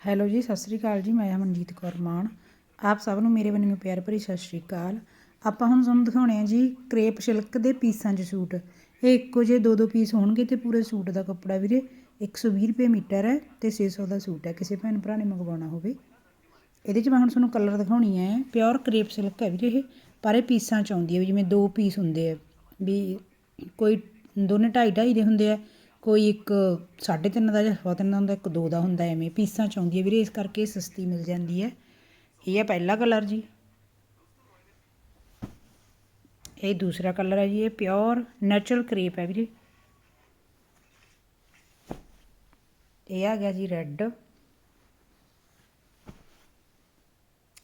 Hello ਜੀ, ਸਤਿ ਸ੍ਰੀ ਅਕਾਲ ਜੀ, ਮੈਂ ਮਨਜੀਤ ਕੌਰ ਮਾਨ। ਆਪ ਸਭ ਨੂੰ ਮੇਰੇ ਵੱਲੋਂ ਪਿਆਰ ਭਰੀ ਸਤਿ ਸ੍ਰੀ ਅਕਾਲ। ਆਪਾਂ ਹੁਣ ਤੁਹਾਨੂੰ ਦਿਖਾਉਣੇ ਆ ਜੀ ਕ੍ਰੇਪ ਸਿਲਕ ਦੇ ਪੀਸਾਂ 'ਚ ਸੂਟ। ਇਹ ਇੱਕੋ ਜਿਹੇ ਦੋ ਦੋ ਪੀਸ ਹੋਣਗੇ ਤੇ ਪੂਰੇ ਸੂਟ ਦਾ ਕੱਪੜਾ ਵੀਰੇ 120 ਰੁਪਏ ਮੀਟਰ ਹੈ ਤੇ 600 ਦਾ ਸੂਟ ਹੈ। ਕਿਸੇ ਭੈਣ ਭਰਾ ਨੇ ਮੰਗਵਾਉਣਾ ਹੋਵੇ। ਇਹਦੇ 'ਚ ਮੈਂ ਹੁਣ ਤੁਹਾਨੂੰ ਕਲਰ ਦਿਖਾਉਣੀ ਹੈ ਪਿਓਰ ਕ੍ਰੇਪ ਸਿਲਕ ਹੈ ਵੀਰੇ ਇਹ, ਪਰ ਇਹ ਪੀਸਾਂ 'ਚ ਆਉਂਦੀ ਹੈ ਵੀ ਜਿਵੇਂ ਦੋ ਪੀਸ ਹੁੰਦੇ ਆ, ਵੀ ਕੋਈ ਦੋਨੇ ਢਾਈ ਢਾਈ ਦੇ ਹੁੰਦੇ ਆ ਕੋਈ ਇੱਕ 3.5 ਦਾ ਜਾਂ ਸਵਾ ਤਿੰਨ ਦਾ ਹੁੰਦਾ, ਇੱਕ ਦੋ ਦਾ ਹੁੰਦਾ, ਐਵੇਂ ਪੀਸਾਂ 'ਚ ਆਉਂਦੀ ਹੈ ਵੀਰੇ ਇਸ ਕਰਕੇ ਸਸਤੀ ਮਿਲ ਜਾਂਦੀ ਹੈ। ਇਹ ਹੈ ਪਹਿਲਾ ਕਲਰ ਜੀ। ਇਹ ਦੂਸਰਾ ਕਲਰ ਹੈ ਜੀ, ਇਹ ਪਿਓਰ ਨੈਚੁਰਲ ਕ੍ਰੇਪ ਹੈ ਵੀਰੇ। ਇਹ ਆ ਗਿਆ ਜੀ ਰੈੱਡ।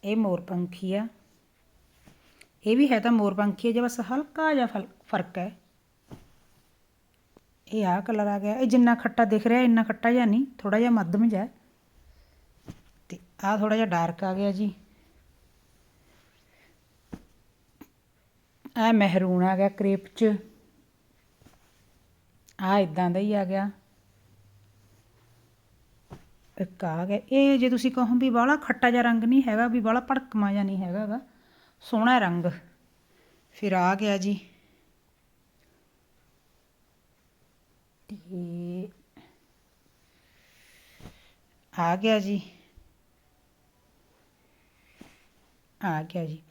ਇਹ ਮੋਰਪੰਖੀ ਆ। ਇਹ ਵੀ ਹੈ ਤਾਂ ਮੋਰਪੰਖੀ ਹੈ, ਜੇ ਬਸ ਹਲਕਾ ਜਿਹਾ ਫਲ- ਫ਼ਰਕ ਹੈ। ਇਹ ਆ ਕਲਰ ਆ ਗਿਆ। ਇਹ ਜਿੰਨਾ ਖੱਟਾ ਦਿਖ ਰਿਹਾ, ਇੰਨਾ ਖੱਟਾ ਜਿਹਾ ਨਹੀਂ ਥੋੜਾ ਜਿਹਾ ਮੱਧਮ ਜਿਹਾ ਹੈ। ਤੇ ਆ ਥੋੜਾ ਜਿਹਾ ਡਾਰਕ ਆ ਗਿਆ ਜੀ। ਆ ਮਹਿਰੂਨ ਆ ਗਿਆ ਕ੍ਰੇਪ ਚ। ਆ ਇਦਾਂ ਦਾ ਹੀ ਆ ਗਿਆ। ਇੱਕ ਆ ਗਿਆ। ਇਹ ਜੇ ਤੁਸੀਂ ਕਹੋ ਵੀ ਬਾਹਲਾ ਖੱਟਾ ਜਿਹਾ ਰੰਗ ਨਹੀਂ ਹੈਗਾ, ਵੀ ਬਾਹਲਾ ਭੜਕਮਾ ਜਿਹਾ ਨਹੀਂ ਹੈਗਾ ਗਾ, ਸੋਹਣਾ ਰੰਗ। ਫਿਰ ਆ ਗਿਆ ਜੀ। ਤੇ ਆ ਗਿਆ ਜੀ। ਆ ਗਿਆ ਜੀ।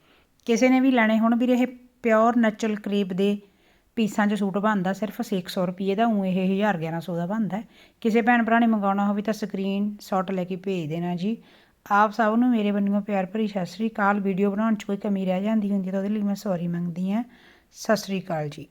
ਕਿਸੇ ਨੇ ਵੀ ਲੈਣੇ ਹੁਣ ਵੀਰੇ, ਇਹ ਪਿਓਰ ਨੈਚੁਰਲ ਕਰੀਬ ਦੇ ਪੀਸਾਂ 'ਚ ਸੂਟ ਬਣਦਾ, ਸਿਰਫ 600 ਰੁਪਏ ਦਾ ਉਂ ਇਹ 1000 1100 ਦਾ ਬਣਦਾ ਕਿਸੇ ਭੈਣ ਭਰਾ ਨੇ ਮੰਗਾਉਣਾ ਹੋਵੇ ਤਾਂ ਸਕਰੀਨ ਸ਼ਾਟ ਲੈ ਕੇ ਭੇਜ ਦੇਣਾ ਜੀ। ਆਪ ਸਭ ਨੂੰ ਮੇਰੇ ਵੱਲੋਂ ਪਿਆਰ ਭਰੀ ਸਤਿ ਸ੍ਰੀ ਅਕਾਲ। ਵੀਡੀਓ ਬਣਾਉਣ 'ਚ ਕੋਈ ਕਮੀ ਰਹਿ ਜਾਂਦੀ ਹੁੰਦੀ ਤਾਂ ਉਹਦੇ ਲਈ ਮੈਂ ਸੌਰੀ ਮੰਗਦੀ ਹਾਂ। ਸਤਿ ਸ੍ਰੀ ਅਕਾਲ ਜੀ।